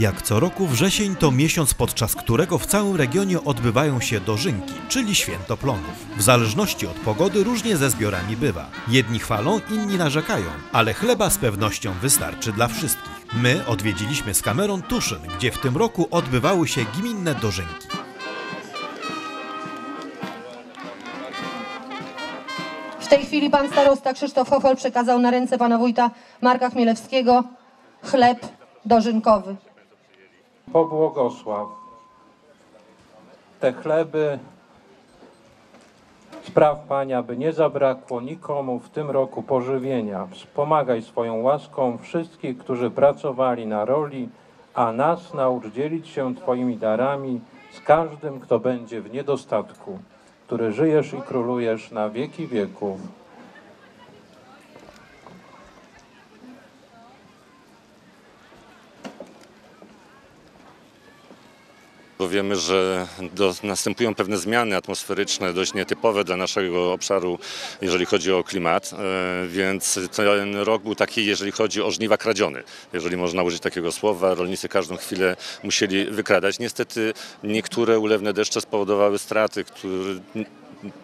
Jak co roku wrzesień to miesiąc, podczas którego w całym regionie odbywają się dożynki, czyli święto plonów. W zależności od pogody różnie ze zbiorami bywa. Jedni chwalą, inni narzekają, ale chleba z pewnością wystarczy dla wszystkich. My odwiedziliśmy z kamerą Tuszyn, gdzie w tym roku odbywały się gminne dożynki. W tej chwili pan starosta Krzysztof Hofel przekazał na ręce pana wójta Marka Chmielewskiego chleb dożynkowy. Pobłogosław te chleby. Spraw Panie, aby nie zabrakło nikomu w tym roku pożywienia. Wspomagaj swoją łaską wszystkich, którzy pracowali na roli, a nas naucz dzielić się Twoimi darami z każdym, kto będzie w niedostatku, który żyjesz i królujesz na wieki wieków. Bo wiemy, że do, następują pewne zmiany atmosferyczne, dość nietypowe dla naszego obszaru, jeżeli chodzi o klimat, e, więc ten rok był taki, jeżeli chodzi o żniwa kradziony, jeżeli można użyć takiego słowa. Rolnicy każdą chwilę musieli wykradać. Niestety niektóre ulewne deszcze spowodowały straty, które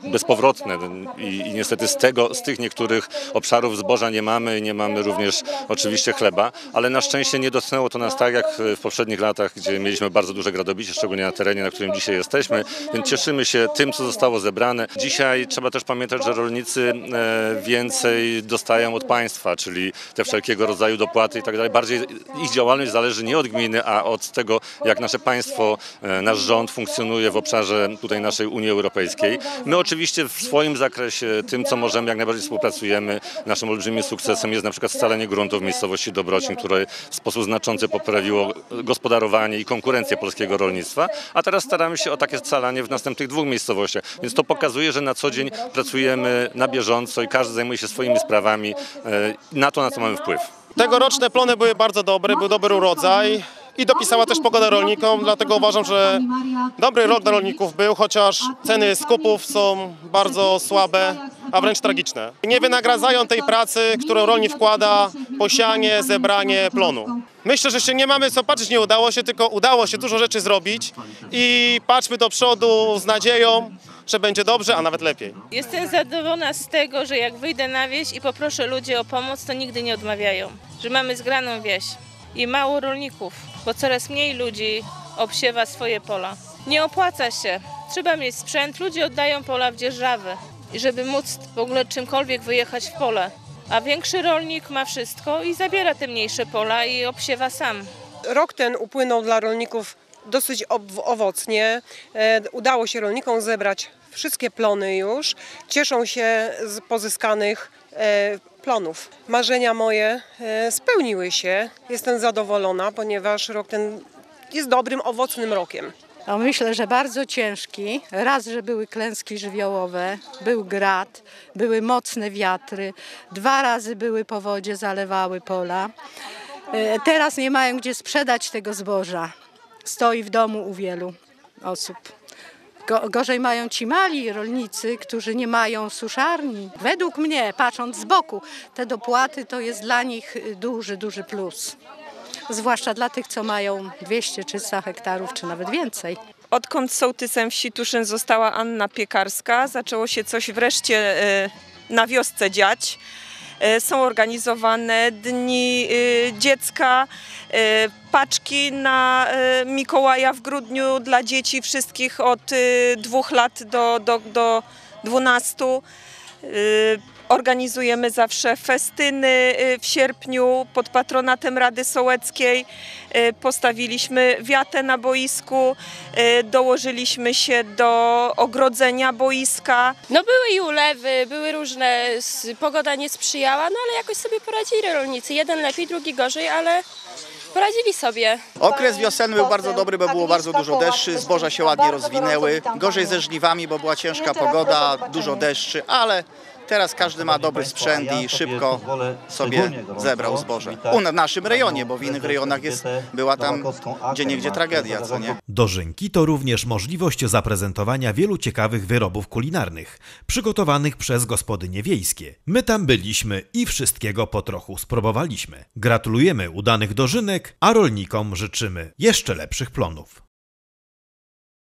bezpowrotne I, i niestety z, tego, z tych niektórych obszarów zboża nie mamy nie mamy również oczywiście chleba, ale na szczęście nie dotknęło to nas tak jak w poprzednich latach, gdzie mieliśmy bardzo duże gradobicie, szczególnie na terenie, na którym dzisiaj jesteśmy, więc cieszymy się tym, co zostało zebrane. Dzisiaj trzeba też pamiętać, że rolnicy e, więcej dostają od państwa, czyli te wszelkiego rodzaju dopłaty i tak dalej. Bardziej ich działalność zależy nie od gminy, a od tego, jak nasze państwo, e, nasz rząd funkcjonuje w obszarze tutaj naszej Unii Europejskiej. My oczywiście w swoim zakresie, tym co możemy, jak najbardziej współpracujemy. Naszym olbrzymim sukcesem jest na przykład scalenie gruntów w miejscowości Dobrocin, które w sposób znaczący poprawiło gospodarowanie i konkurencję polskiego rolnictwa, a teraz staramy się o takie scalanie w następnych dwóch miejscowościach. Więc to pokazuje, że na co dzień pracujemy na bieżąco i każdy zajmuje się swoimi sprawami e, na to, na co mamy wpływ. Tegoroczne plony były bardzo dobre, był dobry urodzaj i dopisała też pogoda rolnikom, dlatego uważam, że dobry rok dla rolników był, chociaż ceny skupów są bardzo słabe, a wręcz tragiczne. Nie wynagradzają tej pracy, którą rolnik wkłada, posianie, zebranie plonu. Myślę, że się nie mamy co patrzeć, nie udało się, tylko udało się dużo rzeczy zrobić i patrzmy do przodu z nadzieją, że będzie dobrze, a nawet lepiej. Jestem zadowolona z tego, że jak wyjdę na wieś i poproszę ludzi o pomoc, to nigdy nie odmawiają. Że mamy zgraną wieś i mało rolników, bo coraz mniej ludzi obsiewa swoje pola. Nie opłaca się. Trzeba mieć sprzęt, ludzie oddają pola w dzierżawy, żeby móc w ogóle czymkolwiek wyjechać w pole. A większy rolnik ma wszystko i zabiera te mniejsze pola i obsiewa sam. Rok ten upłynął dla rolników dosyć owocnie. E, Udało się rolnikom zebrać wszystkie plony już. Cieszą się z pozyskanych e, plonów. Marzenia moje e, spełniły się. Jestem zadowolona, ponieważ rok ten jest dobrym, owocnym rokiem. Myślę, że bardzo ciężki. Raz, że były klęski żywiołowe, był grad, były mocne wiatry, dwa razy były powodzie, zalewały pola. E, Teraz nie mają gdzie sprzedać tego zboża. Stoi w domu u wielu osób. Go, gorzej mają ci mali rolnicy, którzy nie mają suszarni. Według mnie, patrząc z boku, te dopłaty to jest dla nich duży, duży plus. Zwłaszcza dla tych, co mają 200-300 hektarów, czy nawet więcej. Odkąd sołtysem wsi Tuszyn została Anna Piekarska, zaczęło się coś wreszcie e, na wiosce dziać. E, Są organizowane dni e, dziecka, e, paczki na Mikołaja w grudniu dla dzieci wszystkich od dwóch lat do, do, do 12. E, Organizujemy zawsze festyny e, w sierpniu pod patronatem Rady Sołeckiej. E, Postawiliśmy wiatę na boisku, dołożyliśmy się do ogrodzenia boiska. No były i ulewy, były różne, pogoda nie sprzyjała, no ale jakoś sobie poradzili rolnicy. Jeden lepiej, drugi gorzej, ale poradzili sobie. Okres wiosenny był bardzo dobry, bo było bardzo dużo deszczy, zboża się ładnie rozwinęły. Gorzej ze żniwami, bo była ciężka pogoda, dużo deszczy, ale Teraz każdy ma dobry sprzęt i szybko sobie zebrał zboże. U w naszym rejonie, bo w innych rejonach jest, była tam gdzie niegdzie tragedia, co nie? Dożynki to również możliwość zaprezentowania wielu ciekawych wyrobów kulinarnych, przygotowanych przez gospodynie wiejskie. My tam byliśmy i wszystkiego po trochu spróbowaliśmy. Gratulujemy udanych dożynek, a rolnikom życzymy jeszcze lepszych plonów.